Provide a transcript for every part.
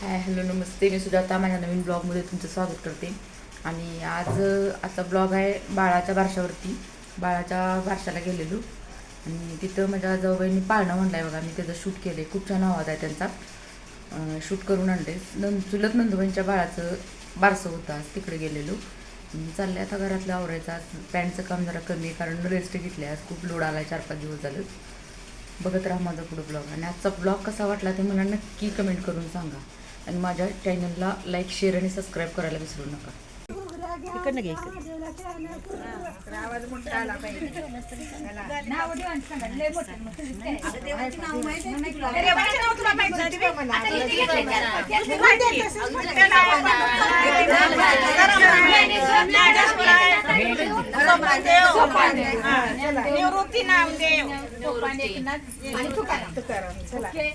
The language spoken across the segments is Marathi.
हाय हॅलो नमस्ते. मी सुजाता माझ्या नवीन ब्लॉगमध्ये तुमचं स्वागत करते. आणि आज आता ब्लॉग आहे बाळाच्या बारशावरती. बाळाच्या बारशाला गेलेलो. आणि तिथं माझ्या जाऊबाईंनी पाळणं म्हणलं आहे बघा. मी त्याचं शूट केलं आहे खूप छान आवाज आहे त्यांचा. शूट करून आणले नं चुलत नंदुबाईंच्या बाळाचं बारसं होतं. आज तिकडे गेलेलो. चालले चाललं आता घरातलं आवरायचं. आज पॅन्टचं काम जरा कमी आहे कारण रेस्ट घेतले. आज खूप लोड आला चार पाच दिवस झालं. बघत राहा माझा पुढं ब्लॉग. आणि आजचा ब्लॉग कसा वाटला ते मला नक्की कमेंट करून सांगा. आणि माझ्या चॅनलला लाईक शेअर आणि सबस्क्राईब करायला विसरू नका. इकडनं घे निवृत्ती नामदेव आणि तुकाराम चला एक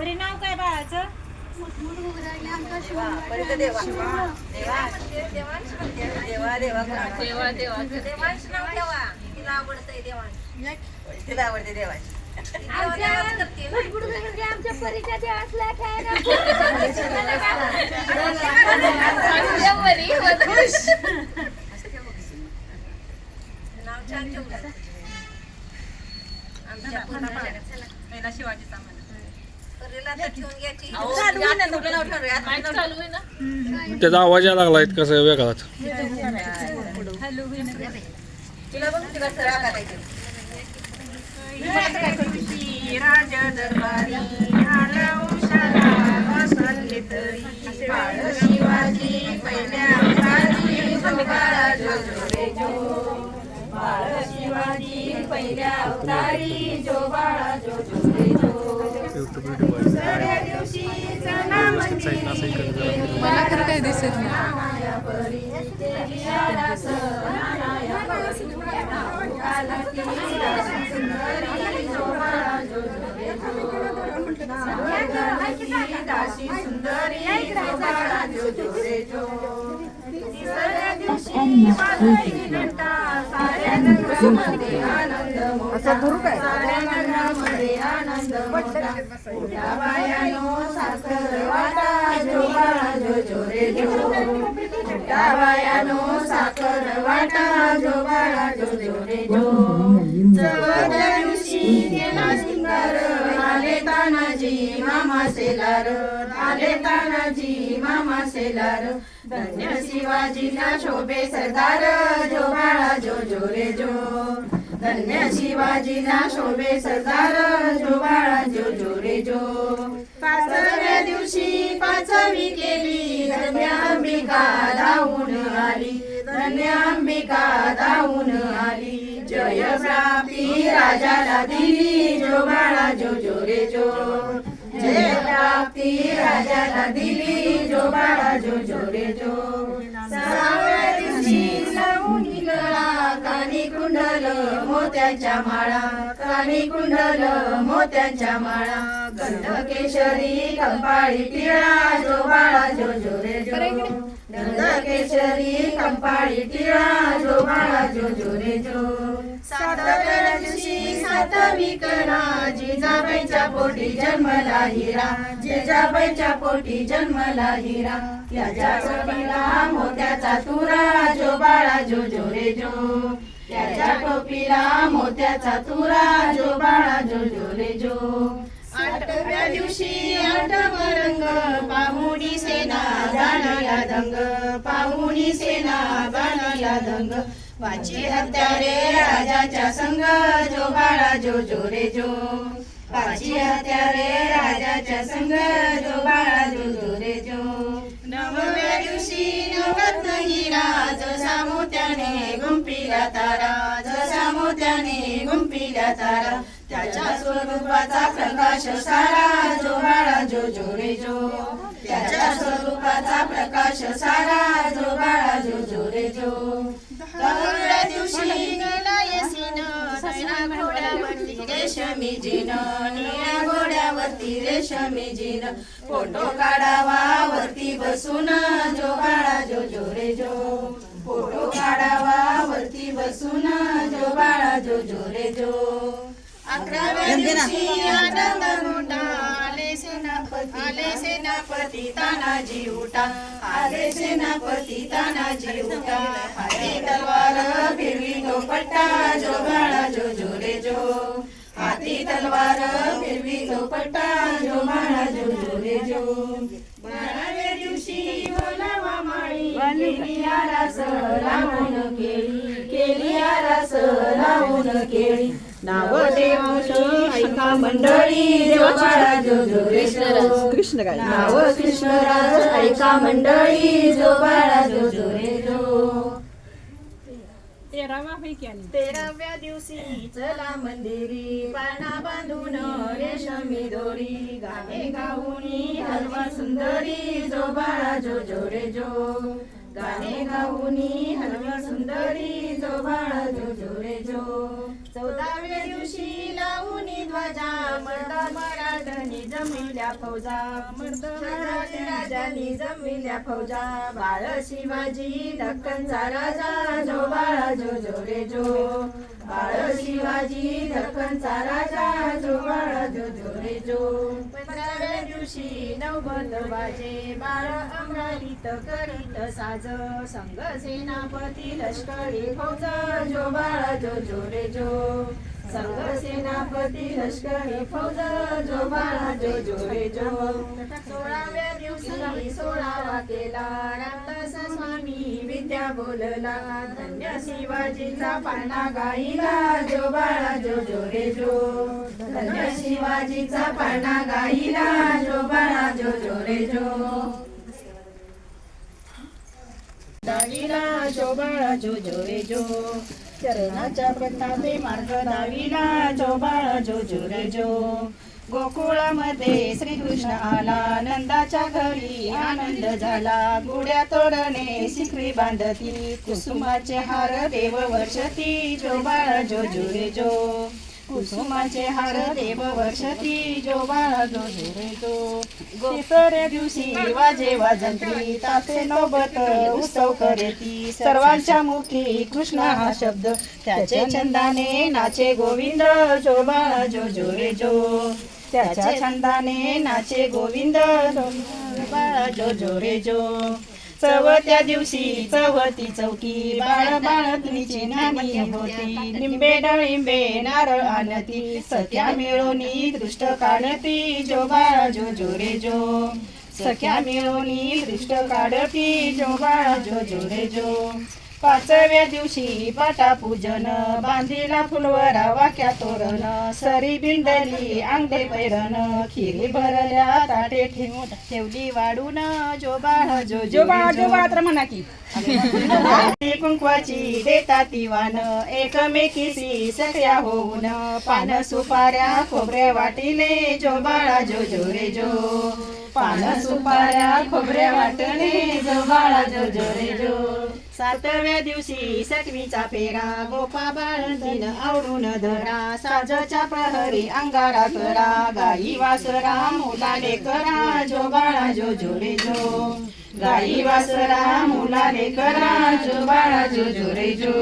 बरी नाव काय बाळाचं? तिला आवडते आमच्या परिचय असल्या नाव छान ठेवलं. आमच्या पहिला शिवाजीचा तर ठेवून घ्यायची त्याचा आवाज यायला लागलाय कसं वेगळाच तिला बघ तिला सरळ करायचं राज दरबारी आला उशाला बसले तरी बाळ शिवाजी पहिल्या अवतारी जोगाळा जो जो रे जो बाळ शिवाजी पहिल्या अवतारी जो बाळा जो जो रे जो युट्यूब व्हिडिओ दुसऱ्या दिवशी चला मंदिरी मला तर काही दिसत साऱ्या नगरामध्ये आनंद मोठा साऱ्या नगरामध्ये आनंद मोठा मोठ्या बायानो साखर जो बाळा जो जो रे जो. मोठ्या बायानो साखर वाटा जो बाळा जो जो रे जो आले तानाजी मामा सेलार. धन्य शिवाजीला शोभे सरदार जो बाळा जो जो रे जो. धन्य शिवाजीला शोभे सरदार जो बाळा जो जो रे जो. पाचव्या दिवशी पाचवी केली. धन्य अंबिका धावून आली. धन्य अंबिका धावून आली. जय प्राप्ती राजाला दिली. जो बाळा जो जो रे जो. जय प्राप्ती राजाला दिली. जो बाळा जो जो रे जो. मोत्याच्या माळा कानी कुंडल मोत्याच्या माळा. गंध केशरी कंपाळी टिळा जो बाळा जो जो रे जो. गंध केशरी कंपाळी टिळा जो बाळा जो जो रे जो. सातव्या दिवशी सातवी जिजाबाईच्या पोटी जन्मला हिरा जिजाबाईच्या पोटी जन्मला हिरा त्याच्या टोपीला मोत्याचा तुरा जो बाळा जो जो रे जो. त्याच्या टोपीला मोत्याचा तुरा जो बाळा जो जो रे जो. आठव्या दिवशी आठव रंग पाहुणी सेना जाणला दंग पाहुणी सेना बाणला दंग. वाची हत्यारे राजाच्या संग जो बाळा जो जो रे जो. पाची हत्यारे राजाच्या संग जो बाळा जो जो रे जो. नवव्या दिवशी नवरत्न हिरा जसा मोत्याने गुंपिला तारा जसा मोत्याने गुंपिला तारा. त्याच्या स्वरूपाचा प्रकाश सारा जो बाळा जो जो रे जो. त्याच्या स्वरूपाचा प्रकाश सारा जो बाळा जो जो रे जो. दहाव्या दिवशी गेला येसीन नैना घोड्यावरती रेशमी जिन निळ्या घोड्यावरती रेशमी जिन फोटो काढावा वरती बसून जो बाळा जो जो रे जो. फोटो काढावा वरती बसून जो बाळा जो जो रे जो. अकराव्या दिवशी आनंद आले सेनापती तानाजी उठा. आले सेनापती तानाजी उठा. हाती तलवार फिरली तो पट्टा जो बाळा जो जो जो. हाती तलवार फिरवी तो पट्टा जो बाळा जो जो जो. बाराव्या दिवशी बोलावा माळी केली आरास लावून केली केली आरास लावून केली. नाव देवांशी ऐका मंडळी जो बाळा जो जो रे जो कृष्णराज. नाव कृष्णराज ऐका मंडळी जो बाळा जो जो रे जो तेरावा पैकी तेराव्या दिवशी चला मंदिरी पाना बांधून रेशमी दोरी गाणे गाऊनी हलवा सुंदरी जो बाळा जो जो रे जो गाणे गाऊनी हलवा सुंदरी जो बाळा जो जो रे जो चौदाव्या दिवशी लावणी ध्वजा मर्द मराठ्यांनी जमिल्या फौजा. मर्द मराठी राजांनी जमिल्या फौजा बाळ शिवाजी दक्कनचा राजा जो बाळा जो जो रे जो बाळ शिवाजी दक्कनचा राजा जो बाळा जो जो रे जो दिवशी नवबत वाजे बारा अमरालीत करीत साज. संग सेनापती लष्करी फौज जो बाळा जो जो रे जो. संग सेनापती लष्करी फौज जो बाळा जो जो रे जो. सोळाव्या दिवशी सोळावा केला. त्या बोलला? धन्य शिवाजीचा पाना गाईला जो बाळा जो जो रे जो. धन्य शिवाजीचा पाना गाईला जो बाळा जो जो रे जो. दाविला जो बाळा जो जो रे जो. चरणाच्या प्रतापे मार्ग दाविला जो बाळा जो जो रे जो. गोकुळामध्ये श्रीकृष्ण आला. नंदाच्या घरी आनंद झाला. गुड्या तोडणे शिखरी बांधती. कुसुमाचे हार देव वर्षती. जो बाळा जो जुरे जो. कुसुमाचे हार देव वर्षती. जो बाळा जो जुरे जो. गोसऱ्या दिवशी वाजे वाजंत्री. तासे नोबत उत्सव करेती. सर्वांच्या मुखी कृष्ण हा शब्द. त्याचे छंदाने नाचे गोविंद. जो बाळा जो जो जो. त्याच्या छंदाने नाचे गोविंद. जो जो रे जो. चवत्या दिवशी चवती चौकी बाळ बाळतनीची नानी होती. लिंबे डाळिंबे नारळ आणती. सख्या मिळवणी दृष्ट काढती. जो बाळा जो जो रे जो. सख्या मिळवणी दृष्ट काढती. जो बाळा जो जो रे जो. पाचव्या दिवशी पाटा पूजन. बांधिला फुलवरा वाक्या तोरण. सरी बिंदली अंगडे पैरण. खिरी भरल्या ताटे ठेवून ठेवली वाढून. जो बाळा जो जो बाळा तर म्हणा की. कुंकवाची देता ती वान एकमेकीसी सख्या होऊन. पान सुपाऱ्या खोबऱ्या वाटिले. जो बाळा जो जो रे जो. पान सुपाऱ्या खोबऱ्या वाटणे जो बाळा जो जो रे जो. सातव्या दिवशी सटवीचा फेरा गोपा बाळंतीन आवडून धरा. साजच्या प्रहरी अंगारा करा गाई वासरा मुलाने करा जो बाळा जो जोरे जो. गाई वासरा मुलाने करा जो बाळा जो जोरे जो.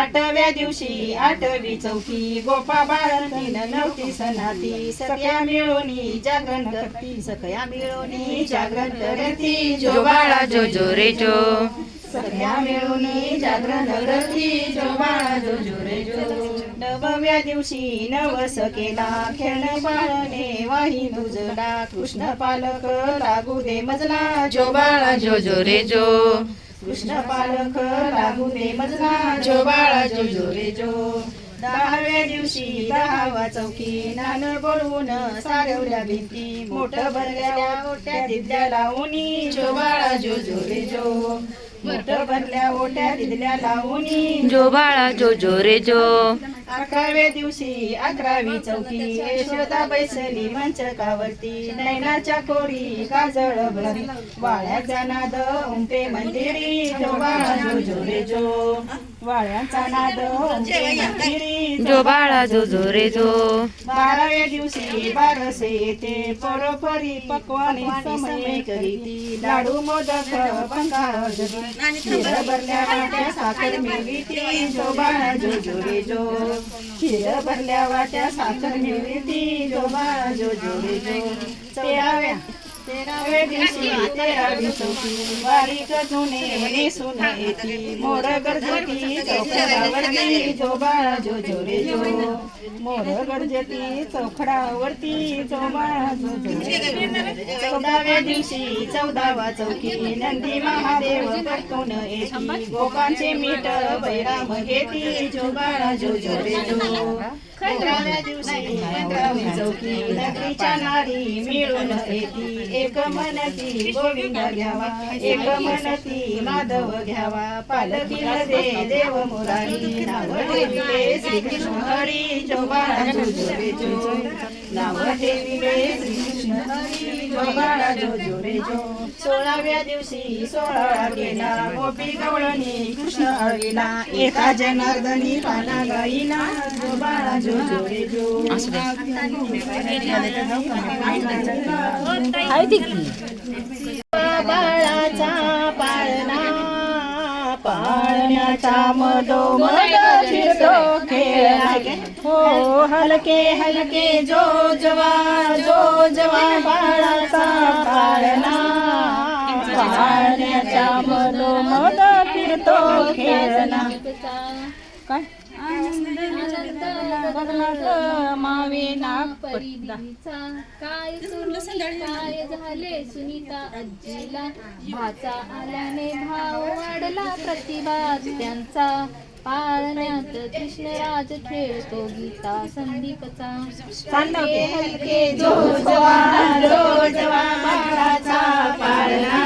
आठव्या दिवशी आठवी चौथी गोपा बाळंतीन नवती सनाती. सगळ्या मिळोनी जागरण करती सगळ्या मिळोनी जागरण करती. जो बाळा जो जो रे जो. सगळ्या मिळून जागरण करती जो बाळा जो जो जो नवव्या दिवशी नवस केला खेळणे बाळने वाही नुजला कृष्ण पालक लागू दे मजला जो बाळा जो जो रे जो कृष्ण पालक लागू दे मजला जो बाळा जो जो रे जो दहाव्या दिवशी दहावा चौकी नान बोलवून सारवल्या भीती. मोठ भरल्या मोठ्या दिदल्या लावणी जो बाळा जो जो रे जो भरल्या ओट्या जो बाळा जो जो रे जो. अकराव्या दिवशी अकरावी चौकी यशोदा बैसली मंचकावरती नैनाच्या कोरी काजळ भरी वाळ्याचा नाद उमटे मंदिरी. जो बाळा जो जो रे जो. वाळ्याचा नाद जो बाळा जो जो रे जो. बाराव्या दिवशी बारसे येते परोपरी पक्वाने समय करीती. लाडू मोदक भरल्या वाट्या साखर मिळविती. जो बाळा जो जो रे जो. खीर भरल्या वाट्या साखर मिळविती. जो बाळा जो जो. रे जो तेराव्या तेराव्या तेरावी चौकी बारीक जुने नेसून येती मोर गरजती चौकडावरती जो बाळा जो जो रे जो. मोर गरजती जो बाळा जो जो. चौदाव्या दिवशी चौदावा चौकी नंदी महादेव परतून येती. गोपांचे मीठ बैराम घेती जो बाळा जो जो रे जो. पंधराव्या दिवशी पंधरावी चौकी नगरीच्या नारी मिळून येती. एक मनती गोविंद घ्यावा एक मनती माधव घ्यावा. पालखीमध्ये देव मुरारी नाव ठेविले श्रीकृष्ण हरी जो नाव ठेविले श्री सोळाव्या दिवशी सोळा गेला गोपी गवळणी कृष्ण अळीला एका जनार्दनी पाना गाईला जो बाळा जो. जो रे जो बाळाचा पाळणा पाळण्याचा मधोमध फिरतो हो हलके हलके जो जवा जो जवा बाळाचा पाळणा. पाळण्याच्या मधोमध फिरतो खेळला काय? मावे काय काय झाले सुनीता आजीला? भाचा आल्याने भाव वाढला प्रतिभा त्यांचा. पाळण्यात कृष्णराज खेळतो गीता संदीपचा. हलके हलके जो जवा जो जवा बाळाचा पाळणा.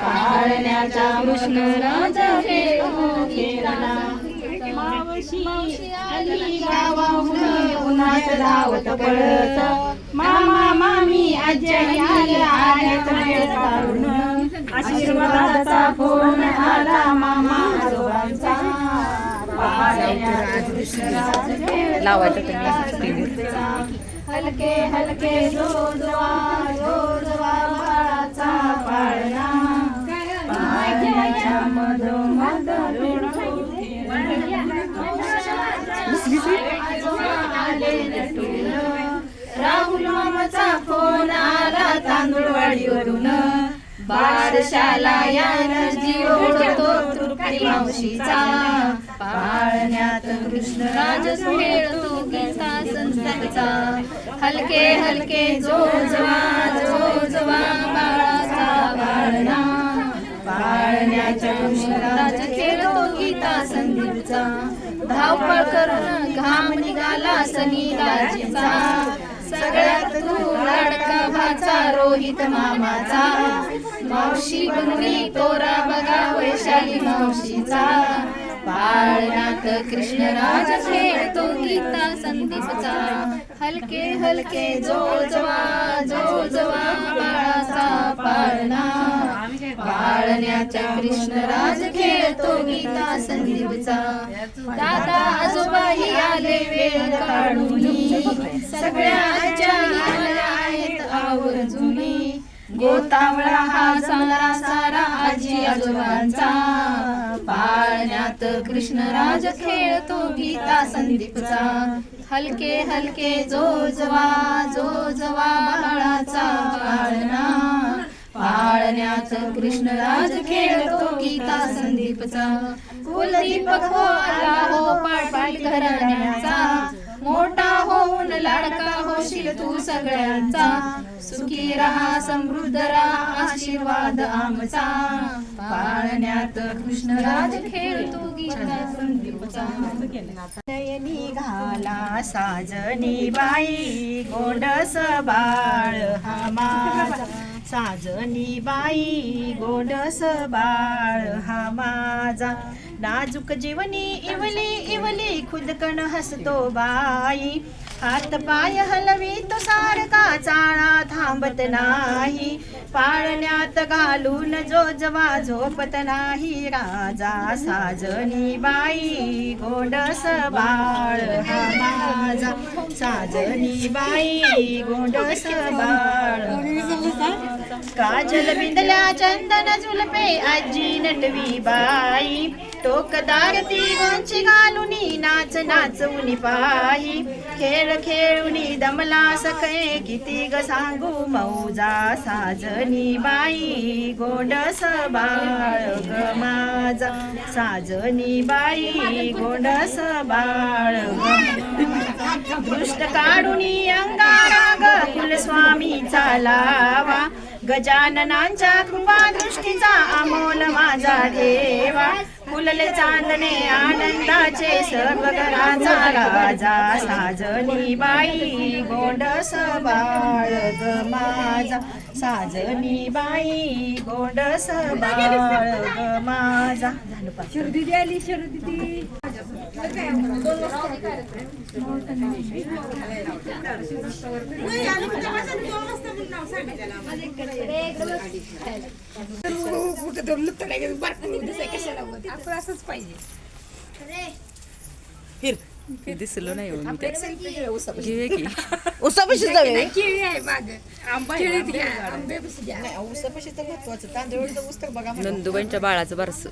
पाळण्याचा कृष्ण राजा खेळतो खेळला मावशी आली गावाहून उन्हात धावत पळत. मामा मामी आज्या आल्या आल्यात वेळ काढून. आशीर्वादाचा फोन आला मामा आजोबांचा. लावायचं तुम्ही हलके हलके जो जवा जो बाळाचा पाळणा. पाळण्याच्या मधोमध राहुल मामाचा फोन आला तांदूळवाडीवरून बारशाला यान जीव ओढतो तृप्ती मावशीचा. पाळण्यात कृष्णराज खेळतो गीता संसारचा हलके हलके जो जवा जो जवा बाळाचा बाळणा. पाळण्याच्या कृष्णराज खेळतो गीता संदीपचा धावपळ करून घाम निघाला सनी राजेचा. सगळ्यात तू लाडका भाचा रोहित मामाचा. मावशी बनवी तोरा बघा वैशाली मावशीचा. पाळण्यात कृष्णराज खेळतो गीता संदीपचा. हलके हलके जो जवा जो जवा बाळाचा पाळणा. पाळण्याचा कृष्णराज खेळतो गीता संदीपचा दादा आजोबाही आले वेळ काढून. सगळ्यांच्या आहेत आवर्जून गोतावळा हा चांगला सारा आजी आजोबांचा. पाळण्यात कृष्णराज खेळतो गीता संदीपचा. हलके हलके जो जवा जो जवा बाळाचा पाळणा पाळण्यात कृष्णराज खेळतो गीता संदीपचा. कुलदीपक हो आला हो पाटील घराण्याचा. मोठा होऊन लाडका होशील तू सगळ्यांचा. सुखी राहा समृद्ध राहा आशीर्वाद आमचा. पाळण्यात कृष्णराज खेळ तू गीता संदीपचा. घाला साजनी बाई गोंडस बाळ हा माझा. साजनी बाई गोडस बाळ हा माझा. नाजूक जीवनी इवली इवली खुदकण हसतो बाई. हात पाय हलवी तो सारखा चाळा थांबत नाही. पाळण्यात घालून जो जवा झोपत नाही. राजा साजनी बाई गोडस बाळ हा माझा. साजनी बाई गोडस बाळ. काजल बिंदल्या चंदन झुलपे आजी नटवी बाई. टोकदार ती गोंची घालुनी नाच नाचवणी पायी. खेळ खेळुनी दमला सखे किती ग सांगू मौजा साजनी बाई. गोंडस बाळ ग माझा साजनी बाई. गोंडस बाळ दृष्ट काढूनी अंगारा ग कुलस्वामीचा लावा. गजाननांच्या कृपा दृष्टीचा अमोल माझा देवा. फुलले चांदणे आनंदाचे सर्व घराचा राजा. साजनी बाई गोंडस बाळ ग माझा. साजनी बाई गोंडस बाळ ग माझा झालं पाच. दिसलो नाही हो की उसापाशी जाऊया केळी आहे आंबा उसापाशी तर महत्वाचं तांदूळ नंदुबाईंच्या बाळाचं बारसं.